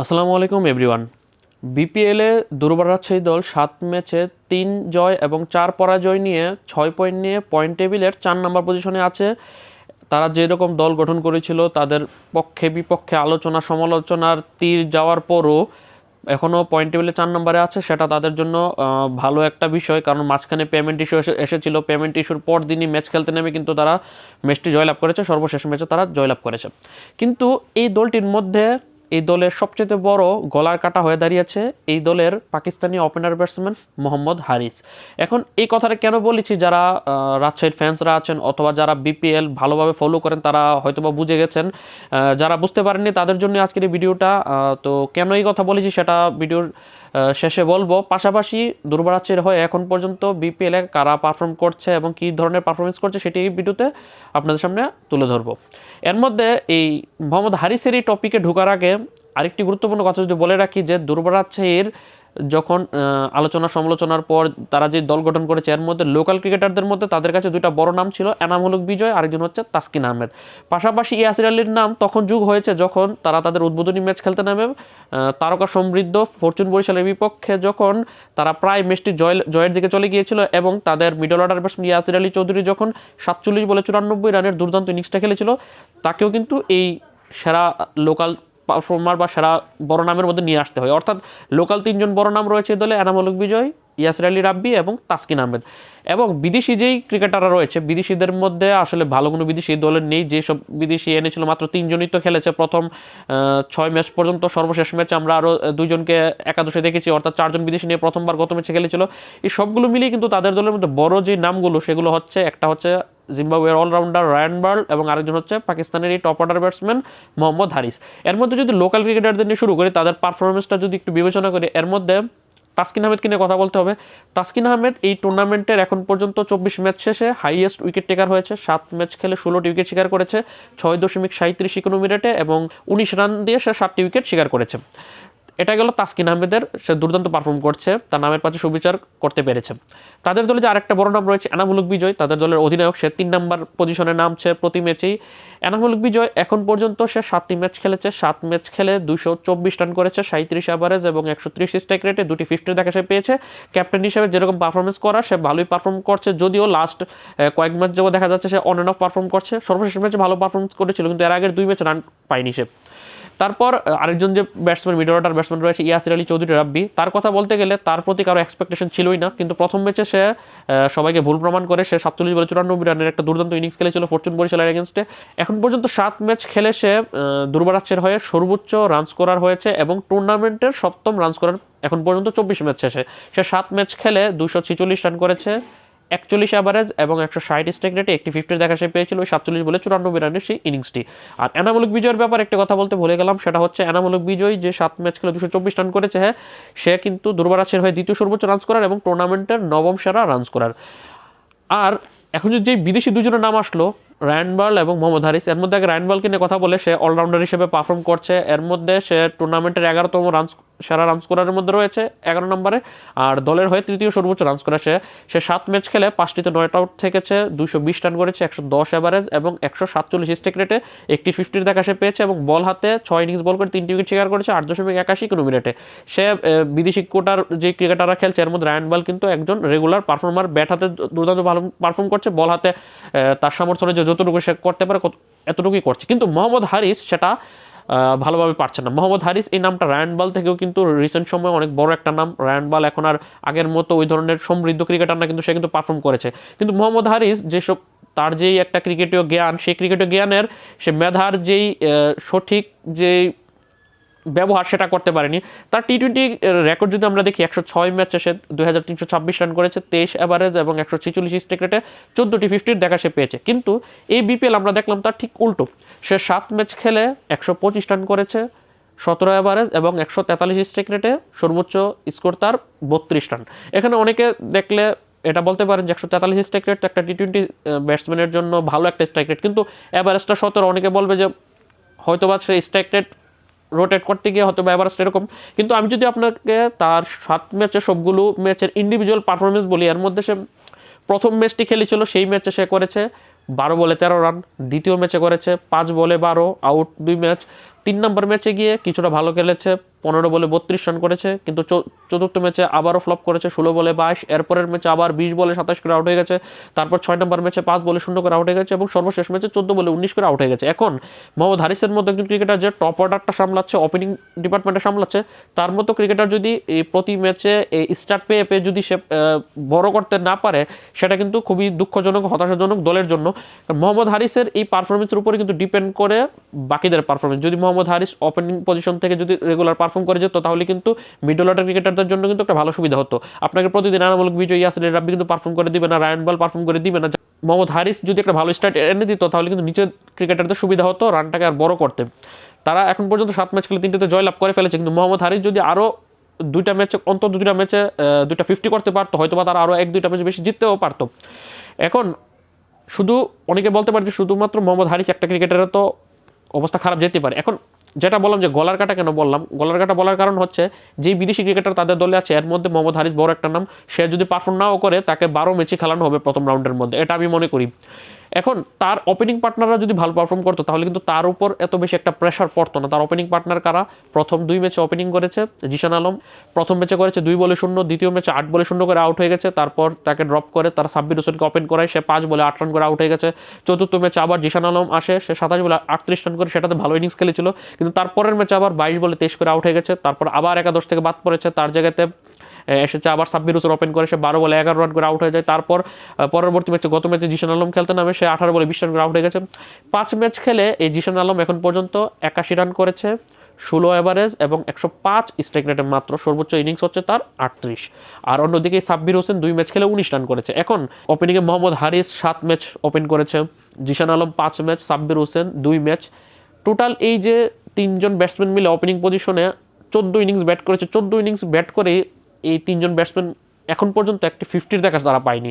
আসসালামু আলাইকুম, এভরিওয়ান। বিপিএলে দুর্বার রাজশাহী দল সাত ম্যাচে তিন জয় এবং চার পরাজয় নিয়ে ছয় পয়েন্ট নিয়ে পয়েন্ট টেবিলের চার নম্বর পজিশনে আছে। তারা যেরকম দল গঠন করেছিল, তাদের পক্ষে বিপক্ষে আলোচনা, সমালোচনার তীর যাওয়ার পরও এখনও পয়েন্ট টেবিলে চার নম্বরে আছে। সেটা তাদের জন্য ভালো একটা বিষয়, কারণ মাঝখানে পেমেন্ট ইস্যু এসেছিল। পেমেন্ট ইস্যুর পর দিনই ম্যাচ খেলতে নেমে কিন্তু তারা ম্যাচটি জয়লাভ করেছে। সর্বশেষ ম্যাচে তারা জয়লাভ করেছে। কিন্তু এই দলটির মধ্যে এই দলের সবচেয়ে বড় গলার কাটা হয়ে দাঁড়িয়েছে এই দলের পাকিস্তানি ওপেনার ব্যাটসম্যান মোহাম্মদ হারিস। এখন এই কথাটা কেন বলেছি যারা রাজশাহীর ফ্যান্সরা আছেন অথবা যারা বিপিএল ভালোভাবে ফলো করেন তারা হয়তোবা বুঝে গেছেন। যারা বুঝতে পারেননি তাদের জন্য আজকের এই ভিডিওটা তো কেন এই কথা বলেছি সেটা ভিডিওর শেষে বলব, পাশাপাশি দুর্বারাচ্ছের হয়ে এখন পর্যন্ত বিপিএলে কারা পারফর্ম করছে এবং কী ধরনের পারফরমেন্স করছে সেটি এই ভিডিওতে আপনাদের সামনে তুলে ধরবো। এর মধ্যে এই মোহাম্মদ হারিসের এই টপিকে ঢোকার আগে আরেকটি গুরুত্বপূর্ণ কথা যদি বলে রাখি যে দুর্বারাচ্ছের যখন আলোচনা সমালোচনার পর তারা যে দল গঠন করেছে, এর মধ্যে লোকাল ক্রিকেটারদের মধ্যে তাদের কাছে দুইটা বড় নাম ছিল এনাম হলুক বিজয়, আরেকজন হচ্ছে তাসকিন আহমেদ। পাশাপাশি ইয়াসির আলীর নাম তখন যুগ হয়েছে যখন তারা তাদের উদ্বোধনী ম্যাচ খেলতে নামে তারকা সমৃদ্ধ ফরচুন বরিশালের বিপক্ষে যখন তারা প্রায় ম্যাচটি জয়, জয়ের দিকে চলে গিয়েছিল এবং তাদের middle order batsman Yasir Ali Chowdhury যখন সাতচল্লিশ বলে চুরানব্বই রানের দুর্দান্ত ইনিংসটা খেলেছিল, তাকেও কিন্তু এই সেরা লোকাল পারফর্মার বা সেরা বড় নামের মধ্যে নিয়ে আসতে হয়। অর্থাৎ লোকাল তিনজন বড় নাম রয়েছে দলে এনামলক বিজয়, ইয়াসির আলী রাব্বি এবং তাসকিন আহমেদ। এবং বিদেশি যেই ক্রিকেটাররা রয়েছে, বিদেশিদের মধ্যে আসলে ভালো কোনো বিদেশি দলের নেই। যেসব বিদেশি এনেছিল মাত্র তিনজনই তো খেলেছে। প্রথম ছয় ম্যাচ পর্যন্ত সর্বশেষ ম্যাচ আমরা আরও দুইজনকে একাদশে দেখেছি। অর্থাৎ চারজন বিদেশি নিয়ে প্রথমবার গত ম্যাচে খেলেছিল। এই সবগুলো মিলিয়ে কিন্তু তাদের দলের মধ্যে বড় যে নামগুলো, সেগুলো হচ্ছে, একটা হচ্ছে জিম্বাবুয়ের অলরাউন্ডার রায়ান বার্ল এবং আরেকজন হচ্ছে পাকিস্তানের এই top order batsman Mohammad Haris. এর মধ্যে যদি লোকাল ক্রিকেটারদের নিয়ে শুরু করি, তাদের পারফরমেন্সটা যদি একটু বিবেচনা করি, এর মধ্যে তাসকিন আহমেদকে নিয়ে কথা বলতে হবে। তাসকিন আহমেদ এই টুর্নামেন্টের এখন পর্যন্ত চব্বিশ ম্যাচ শেষে হাইয়েস্ট উইকেট টেকার হয়েছে। সাত ম্যাচ খেলে ষোলোটি উইকেট শিকার করেছে, ছয় দশমিক সাঁত্রিশ ইকোনো মিনিটে এবং উনিশ রান দিয়ে সে সাতটি উইকেট শিকার করেছে। এটা গেল তাসকিন আহমেদের সে দুর্দান্ত পারফর্ম করছে, তার নামের পাশে সুবিচার করতে পেরেছে। তাদের দলে যে আরেকটা বড় নাম রয়েছে এনামুলক বিজয়, তাদের দলের অধিনায়ক, সে তিন নাম্বার পজিশনে নামছে প্রতি ম্যাচেই। এনামুলক বিজয় এখন পর্যন্ত সে সাতটি ম্যাচ খেলেছে, সাত ম্যাচ খেলে দুশো চব্বিশ রান করেছে সাঁত্রিশ অ্যাভারেজ এবং একশো ত্রিশ স্ট্রাইক রেটে দুটি ফিফটি দেখা সে পেয়েছে। ক্যাপ্টেন হিসেবে যেরকম পারফরমেন্স করা, সে ভালোই পারফর্ম করছে, যদিও লাস্ট কয়েক ম্যাচ যাব দেখা যাচ্ছে সে অন অ্যান্ড অফ পারফর্ম করছে। সর্বশেষ ম্যাচে ভালো পারফরমেন্স করেছিল, কিন্তু এর আগের দুই ম্যাচ রান পায়নি সে। তারপর আরেকজন যে ব্যাটসম্যান মিডল অর্ডার ব্যাটসম্যান রয়েছে, ইয়াসির আলী চৌধুরী রাব্বি, তার কথা বলতে গেলে তার প্রতি কারও এক্সপেকটেশন ছিলই না। কিন্তু প্রথম ম্যাচে সে সবাইকে ভুল প্রমাণ করে সে সাতচল্লিশ বলে চুরানব্বই রানের একটা দুর্দান্ত ইনিংস খেলেছিল ফরচুন বরিশালের এগেনস্টে এখন পর্যন্ত সাত ম্যাচ খেলে সে দুর্বারাচ্ছের হয়ে সর্বোচ্চ রান স্কোরার হয়েছে এবং টুর্নামেন্টের সপ্তম রান স্কোরার এখন পর্যন্ত চব্বিশ ম্যাচ শেষে সে। সাত ম্যাচ খেলে দুশো ছিচল্লিশ রান করেছে। একচল্লিশ অ্যাভারেজ এবং একশো ষাট স্ট্রাইক রেটে একটি ফিফটির দেখা সে পেয়েছিল সাতচল্লিশ বলে চুরানব্বই রানের সেই ইনিংসটি আর এনামূলক বিজয়ের ব্যাপারে একটা কথা বলতে ভুলে গেলাম, সেটা হচ্ছে এনামূলক বিজয় যে সাত ম্যাচ খেলে দুশো চব্বিশ রান করেছে হ্যাঁ সে কিন্তু দুর্বারাসের হয়ে দ্বিতীয় সর্বোচ্চ রান করার এবং টুর্নামেন্টের নবম সেরা রান করার। আর এখন যে বিদেশি দুজনের নাম আসলো রায়নবার্ল এবং মোহাম্মদ হারিস এর মধ্যে আগে রায়নবার্লকে নিয়ে কথা বলে সে অলরাউন্ডার হিসেবে পারফর্ম করছে, এর মধ্যে সে টুর্নামেন্টের এগারোতম রান সেরা রান স্কোরারের মধ্যে রয়েছে এগারো নম্বরে। আর দলের হয়ে তৃতীয় সর্বোচ্চ রান স্কোরার সে সে সাত ম্যাচ খেলে পাঁচটিতে নয়ট আউট থেকেছে, দুশো বিশ রান করেছে, একশো দশ অ্যাভারেজ এবং একশো সাতচল্লিশ স্টেক রেটে একটি ফিফটির দেখা সে পেয়েছে এবং বল হাতে ছয় ইনিংস বল করে তিনটি উইকেট শিকার করেছে আট দশমিক একাশি কোনো মিনিটে সে বিদেশি কোটার যে ক্রিকেটাররা খেলছে এর মধ্যে রায়ন বল কিন্তু একজন রেগুলার পারফর্মার ব্যাট হাতে দুর্দান্ত ভালো পারফর্ম করছে বল হাতে তার সামর্থ্য যে যতটুকু সে করতে পারে এতটুকুই করছে। কিন্তু মোহাম্মদ হারিস সেটা ভালোভাবে পারছে না। মোহাম্মদ হারিস এই নামটা রায়ান বাল থেকেও কিন্তু রিসেন্ট সময়ে অনেক বড় একটা নাম। রায়ান বাল এখন আর আগের মতো ওই ধরনের সমৃদ্ধ ক্রিকেটার না, কিন্তু সে কিন্তু পারফর্ম করেছে। কিন্তু মোহাম্মদ হারিস যেসব তার যেই একটা ক্রিকেটীয় জ্ঞান, সেই ক্রিকেটীয় জ্ঞানের সে মেধার যেই সঠিক যেই ব্যবহার সেটা করতে পারেনি। তার টি টোয়েন্টি রেকর্ড যদি আমরা দেখি, একশো ছয় ম্যাচে সে দুই হাজার তিনশো ছাব্বিশ রান করেছে, তেইশ অ্যাভারেজ এবং একশো ছিচল্লিশ স্ট্রিক রেটে চোদ্দোটি ফিফটির দেখা সে পেয়েছে। কিন্তু এই বিপিএল আমরা দেখলাম তার ঠিক উল্টো। সে সাত ম্যাচ খেলে একশো পঁচিশ রান করেছে, সতেরো অ্যাভারেজ এবং একশো তেতাল্লিশ স্ট্রাইক রেটে সর্বোচ্চ স্কোর তার বত্রিশ রান এখানে অনেকে দেখলে এটা বলতে পারেন যে একশো তেতাল্লিশ স্ট্রাইক রেট একটা টি টোয়েন্টি ব্যাটসম্যানের জন্য ভালো একটা স্ট্রাইক রেট কিন্তু অ্যাভারেজটা সতেরো। অনেকে বলবে যে হয়তোবা সে স্ট্রাইক রেট রোটেট করতে গিয়ে হয়তো এভারেস্ট এরকম। কিন্তু আমি যদি আপনাকে তার সাত ম্যাচে সবগুলো ম্যাচের ইন্ডিভিজুয়াল পারফরমেন্স বলি, এর মধ্যে সে প্রথম ম্যাচটি খেলেছিল, সেই ম্যাচে সে করেছে বারো বলে তেরো রান, দ্বিতীয় ম্যাচে করেছে পাঁচ বলে বারো আউট দুই ম্যাচ। তিন নম্বর ম্যাচে গিয়ে কিছুটা ভালো খেলেছে পনেরো বলে বত্রিশ রান করেছে, কিন্তু চতুর্থ ম্যাচে আবারও ফ্লপ করেছে ষোলো বলে বাইশ, এরপরের ম্যাচে আবার বিশ বলে সাতাশ করে আউট হয়ে গেছে, তারপর ছয় নম্বর ম্যাচে পাঁচ বলে শূন্য করে আউট হয়ে গেছে এবং সর্বশেষ ম্যাচে চোদ্দ বলে উনিশ করে আউট হয়ে গেছে। এখন মোহাম্মদ হারিসের মতো একজন ক্রিকেটার যে টপ অর্ডারটা সামলাচ্ছে ওপেনিং ডিপার্টমেন্টে সামলাচ্ছে, তার মতো ক্রিকেটার যদি এই প্রতি ম্যাচে এই স্টার্ট পেয়ে পেয়ে যদি সে বড় করতে না পারে, সেটা কিন্তু খুবই দুঃখজনক, হতাশাজনক দলের জন্য। মোহাম্মদ হারিসের এই পারফরমেন্সের উপরে কিন্তু ডিপেন্ড করে বাকিদের পারফরমেন্স যদি মোহাম্মদ হারিস ওপেনিং পজিশন থেকে যদি রেগুলার পারফর্ম করে যেত, তাহলে কিন্তু মিডল অর্ডার ক্রিকেটারদের জন্য কিন্তু একটা ভালো সুবিধা হতো। আপনাকে প্রতিদিন আনামূলক বিজয় ইয়াসির রাব্বি কিন্তু পারফর্ম করে দিবে না, রায়ন বল পারফর্ম করে দিবে না। মোহাম্মদ হারিস যদি একটা ভালো স্টার্ট এনে দিত, তাহলে কিন্তু নিচের ক্রিকেটারদের সুবিধা হতো রানটাকে আর বড় করতে। তারা এখন পর্যন্ত সাত ম্যাচ খেলে তিনটেতে জয়লাভ করে ফেলেছে, কিন্তু মোহাম্মদ হারিস যদি আরও দুইটা ম্যাচে অন্তত দুইটা ম্যাচে দুইটা ফিফটি করতে পারতো, হয়তো বা তারা আরও এক দুইটা ম্যাচে বেশি জিততেও পারতো। এখন শুধু অনেকে বলতে পারে যে শুধুমাত্র মোহাম্মদ হারিস একটা ক্রিকেটারের তো অবস্থা খারাপ যেতে পারে। এখন যেটা বললাম যে গলার কাটা কেন বললাম? গলার কাটা বলার কারণ হচ্ছে যে বিদেশি ক্রিকেটার তাদের দলে আছে, এর মধ্যে মোহাম্মদ হারিস বড় একটা নাম। সে যদি পারফর্ম নাও করে, তাকে বারো ম্যাচে খেলানো হবে প্রথম রাউন্ডের মধ্যে। এটা আমি মনে করি। এখন তার ওপেনিং পার্টনাররা যদি ভালো পারফর্ম করতো, তাহলে কিন্তু তার উপর এত বেশি একটা প্রেশার পড়তো না। তার ওপেনিং পার্টনার কারা? প্রথম দুই ম্যাচে ওপেনিং করেছে জিশান আলম। প্রথম ম্যাচে করেছে দুই বলে শূন্য, দ্বিতীয় ম্যাচে আট বলে শূন্য করে আউট হয়ে গেছে। তারপর তাকে ড্রপ করে তার সাব্বির হোসেনকে ওপেন করায়। সে পাঁচ বলে আট রান করে আউট হয়ে গেছে। চতুর্থ ম্যাচে আবার জিশান আলম আসে, সে সাতাশ বলে আটত্রিশ রান করে। সেটাতে ভালো ইনিংস খেলেছিল। কিন্তু তারপরের ম্যাচে আবার বাইশ বলে তেইশ করে আউট হয়ে গেছে। তারপর আবার একাদশ থেকে বাদ পড়েছে। তার জায়গাতে এসেছে। আবার সাব্বির হোসেন ওপেন করে, সে বারো বলে এগারো রান করে আউট হয়ে যায়। তারপর পরবর্তী ম্যাচে গত ম্যাচে জিশান আলম খেলতে নামে, সে আঠারো বলে বিশ রান করে আউট হয়ে গেছে। পাঁচ ম্যাচ খেলে এই জিশান আলম এখন পর্যন্ত একাশি রান করেছে, ষোলো এভারেজ এবং একশো পাঁচ স্ট্রাইক রেটে মাত্র। সর্বোচ্চ ইনিংস হচ্ছে তার আটত্রিশ। আর অন্যদিকে সাব্বির হোসেন দুই ম্যাচ খেলে উনিশ রান করেছে। এখন ওপেনিংয়ে মোহাম্মদ হারিস সাত ম্যাচ ওপেন করেছে। জিশান আলম পাঁচ ম্যাচ সাব্বির হোসেন দুই ম্যাচ টোটাল এই যে তিনজন ব্যাটসম্যান মিলে ওপেনিং পজিশনে চোদ্দ ইনিংস ব্যাট করেছে। চোদ্দ ইনিংস ব্যাট করে এই তিনজন ব্যাটসম্যান এখন পর্যন্ত একটি ফিফটির দেখা তারা পায়নি।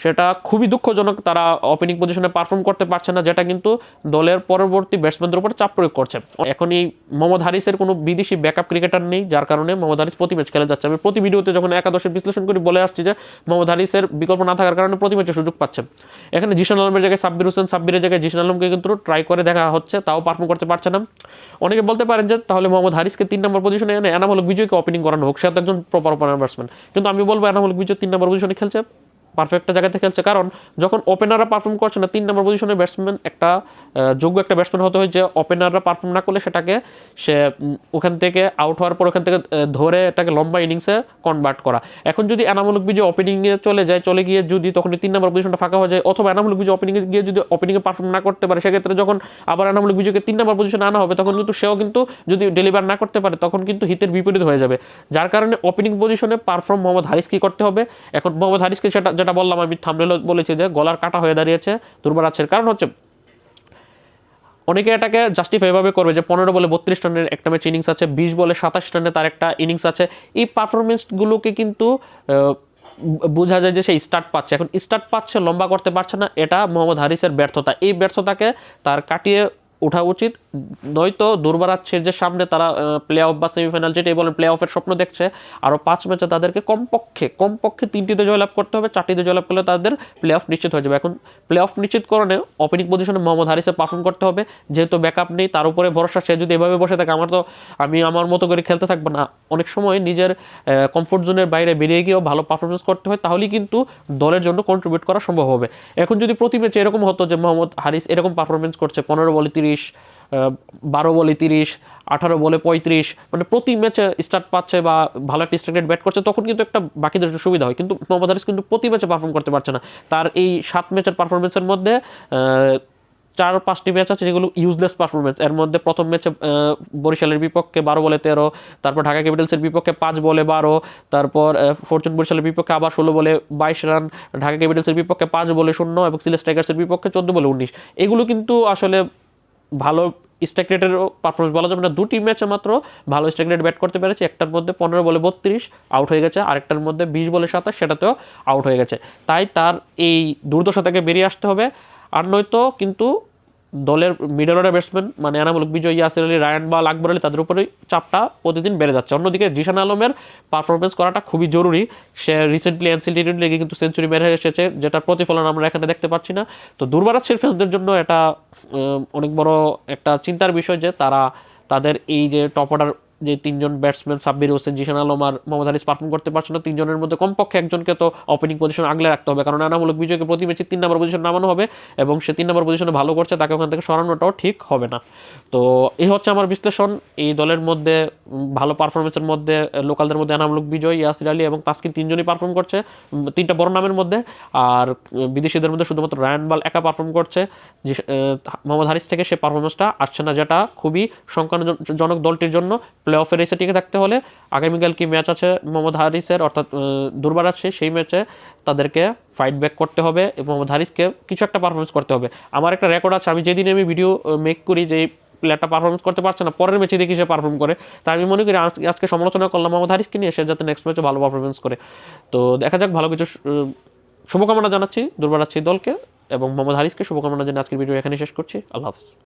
সেটা খুবই দুঃখজনক, তারা ওপেনিং পজিশনে পারফর্ম করতে পারছে না, যেটা কিন্তু দলের পরবর্তী ব্যাটসম্যানদের উপর চাপ প্রয়োগ করছে। এখন এই মোহাম্মদ হারিসের কোনো বিদেশি ব্যাকআপ ক্রিকেটার নেই, যার কারণে মোহাম্মদ হারিস প্রতি ম্যাচ খেলে যাচ্ছে। আমি প্রতি ভিডিওতে যখন একাদশের বিশ্লেষণ করি, বলে আসছি যে মোহাম্মদ হারিসের বিকল্প না থাকার কারণে প্রতি ম্যাচে সুযোগ পাচ্ছে। এখানে জিশান আলমের জায়গায় সাব্বির হোসেন, সাব্বিরের জায়গায় জিশান আলমকে কিন্তু ট্রাই করে দেখা হচ্ছে, তাও পারফর্ম করতে পারছে না। অনেকে বলতে পারেন যে তাহলে মোহাম্মদ হারিসকে তিন নম্বর পজিশনে এনে এনামূলক বিজয়কে ওপেনিং করানো হোক, সে একজন প্রপার ওপেনার ব্যাটসম্যান কিন্তু আমি বলব এনামূলক বিজয় তিন নম্বর পজিশনে খেলছে। পারফেক্ট জায়গাতে খেলছে। কারণ যখন ওপেনাররা পারফর্ম করছে না, তিন নম্বর পজিশনের ব্যাটসম্যান একটা যোগ্য একটা ব্যাটসম্যান হতে হয় যে ওপেনাররা পারফর্ম না করলে সেটাকে সে ওখান থেকে আউট হওয়ার পর ওখান থেকে ধরে এটাকে লম্বা ইনিংসে কনভার্ট করা। এখন যদি এনামূলক বিজয় ওপেনিংয়ে চলে যায়, চলে গিয়ে যদি তখন তিন নম্বর পজিশনটা ফাঁকা হয়ে যায়, অথবা এনামূলক বিজয় ওপেনিংয়ে গিয়ে যদি ওপেনিংয়ে পারফর্ম না করতে পারে, সেক্ষেত্রে যখন আবার এনামূলক বিজয়কে তিন নম্বর পজিশনে আনা হবে, তখন কিন্তু সেও কিন্তু যদি ডেলিভার না করতে পারে, তখন কিন্তু হিতের বিপরীত হয়ে যাবে। যার কারণে ওপেনিং পজিশনে পারফর্ম মোহাম্মদ হারিস কি করতে হবে। এখন মোহাম্মদ হারিসকে সেটা যেটা বললাম, আমি থামলেও বলেছি যে গলার কাটা হয়ে দাঁড়িয়েছে। দুর্বরাচ্ছের কারণ হচ্ছে, অনেকে এটাকে জাস্টিফাই ভাবে করবে যে পনেরো বলে বত্রিশ রানের একটা ম্যাচ ইনিংস আছে, বিশ বলে সাতাশ রানে তার একটা ইনিংস আছে। এই পারফরমেন্সগুলোকে কিন্তু বোঝা যায় যে সে স্টার্ট পাচ্ছে। এখন স্টার্ট পাচ্ছে, লম্বা করতে পারছে না, এটা মোহাম্মদ হারিসের ব্যর্থতা। এই ব্যর্থতাকে তার কাটিয়ে ওঠা উচিত। নয়তো দুর্বারাচ্ছের যে সামনে তারা প্লে অফ বা সেমিফাইনাল যেটাই বলেন প্লে অফের স্বপ্ন দেখছে, আরও পাঁচ ম্যাচে তাদেরকে কমপক্ষে কমপক্ষে তিনটিতে জয়লাভ করতে হবে, চারটিতে জয়লাভ করলে তাদের প্লে অফ নিশ্চিত হয়ে যাবে। এখন প্লে অফ নিশ্চিতকরণে ওপেনিং পজিশনে মোহাম্মদ হারিসে পারফর্ম করতে হবে। যেহেতু ব্যাকআপ নেই, তার উপরে ভরসা, সে যদি এভাবে বসে থাকে, আমার তো, আমি আমার মতো করে খেলতে থাকব না। অনেক সময় নিজের কমফোর্ট জোনের বাইরে বেরিয়ে গিয়েও ভালো পারফরমেন্স করতে হয়, তাহলেই কিন্তু দলের জন্য কন্ট্রিবিউট করা সম্ভব হবে। এখন যদি প্রতি ম্যাচে এরকম হতো যে মোহাম্মদ হারিস এরকম পারফরমেন্স করছে, পনেরো বলে তিরিশ বারো বলে তিরিশ, আঠারো বলে পঁয়ত্রিশ মানে প্রতি ম্যাচে স্টার্ট পাচ্ছে বা ভালো একটা স্ট্রাইক ব্যাট করছে, তখন কিন্তু একটা বাকিদের সুবিধা হয়। কিন্তু মোহাম্মদ হারিস কিন্তু প্রতি ম্যাচে পারফর্ম করতে পারছে না। তার এই সাত ম্যাচের পারফরমেন্সের মধ্যে চার পাঁচটি ম্যাচ আছে যেগুলো ইউজলেস পারফরমেন্স এর মধ্যে প্রথম ম্যাচে বরিশালের বিপক্ষে বারো বলে তেরো, তারপর ঢাকা ক্যাপিটালসের বিপক্ষে পাঁচ বলে বারো, তারপর ফরচুন বরিশালের বিপক্ষে আবার ষোলো বলে বাইশ রান ঢাকা ক্যাপিটালসের বিপক্ষে পাঁচ বলে শূন্য এবং সিলেট স্ট্রাইকার্সের বিপক্ষে চোদ্দ বলে উনিশ। এগুলো কিন্তু আসলে ভালো স্ট্রাইক রেটেরও পারফরমেন্স বলা যাবে না। দুটি ম্যাচে মাত্র ভালো স্ট্রাইক রেট ব্যাট করতে পেরেছে। একটার মধ্যে পনেরো বলে বত্রিশ আউট হয়ে গেছে। আরেকটার মধ্যে বিশ বলে সাতাশ, সেটাতেও আউট হয়ে গেছে। তাই তার এই দুর্দশা থেকে বেরিয়ে আসতে হবে। আর নয়তো কিন্তু দলের মিডল অর্ডার ব্যাটসম্যান মানে এনামুল বিজয় ইয়াসির আলী, রায়ান বা আকবর আলী, তাদের উপরেই চাপটা প্রতিদিন বেড়ে যাচ্ছে। অন্যদিকে জিশান আলমের পারফরমেন্স করাটা খুবই জরুরি। সে রিসেন্টলি এনসিল টি লিগে কিন্তু সেঞ্চুরি মেরে এসেছে যেটা প্রতিফলন আমরা এখানে দেখতে পাচ্ছি না। তো দুর্বারাচ্ছের ফ্যান্সদের জন্য এটা অনেক বড় একটা চিন্তার বিষয় যে তারা তাদের এই যে টপ অর্ডার যে তিনজন ব্যাটসম্যান সাব্বির হোসেন, জিশান আলম আর মোহাম্মদ হারিস পারফর্ম করতে পারছে না, তিনজনের মধ্যে কমপক্ষে একজনকে তো ওপেনিং পজিশন আগলে রাখতে হবে। কারণ এনামূলক বিজয়কে প্রতি ম্যাচে তিন নম্বর পজিশন নামানো হবে এবং সে তিন নম্বর পজিশনে ভালো করছে, তাকে ওখান থেকে সরানোটাও ঠিক হবে না। তো এই হচ্ছে আমার বিশ্লেষণ। এই দলের মধ্যে, ভালো পারফরমেন্সের মধ্যে, লোকালদের মধ্যে এনামূলক বিজয়, ইয়াসির আলী এবং তাসকিন তিনজনই পারফর্ম করছে তিনটা বড় নামের মধ্যে। আর বিদেশিদের মধ্যে শুধুমাত্র রায়ান বাল একা পারফর্ম করছে। যে মোহাম্মদ হারিস থেকে সে পারফরমেন্সটা আসছে না, যেটা খুবই সংকটজনক দলটির জন্য। প্লে অফের এসে টিকে থাকতে হলে আগামীকাল কি ম্যাচ আছে মোহাম্মদ হারিসের? অর্থাৎ দুর্বার আছে সেই ম্যাচে তাদেরকে ফাইট ব্যাক করতে হবে এবং মোহাম্মদ হারিসকে কিছু একটা পারফরমেন্স করতে হবে। আমার একটা রেকর্ড আছে, আমি যেদিন আমি ভিডিও মেক করি যে প্লেয়ারটা পারফরমেন্স করতে পারছে না, পরের ম্যাচে দেখি সে পারফর্ম করে। তাই আমি মনে করি আজ- আজকে সমালোচনা করলাম মোহাম্মদ হারিসকে নিয়ে, সে যাতে নেক্সট ম্যাচে ভালো পারফরমেন্স করে। তো দেখা যাক, ভালো কিছু শুভকামনা জানাচ্ছি, দুর্বার আছে দলকে এবং মোহাম্মদ হারিসকে শুভকামনা জানিয়ে আজকের ভিডিও এখানে শেষ করছি। আল্লাহ হাফিজ।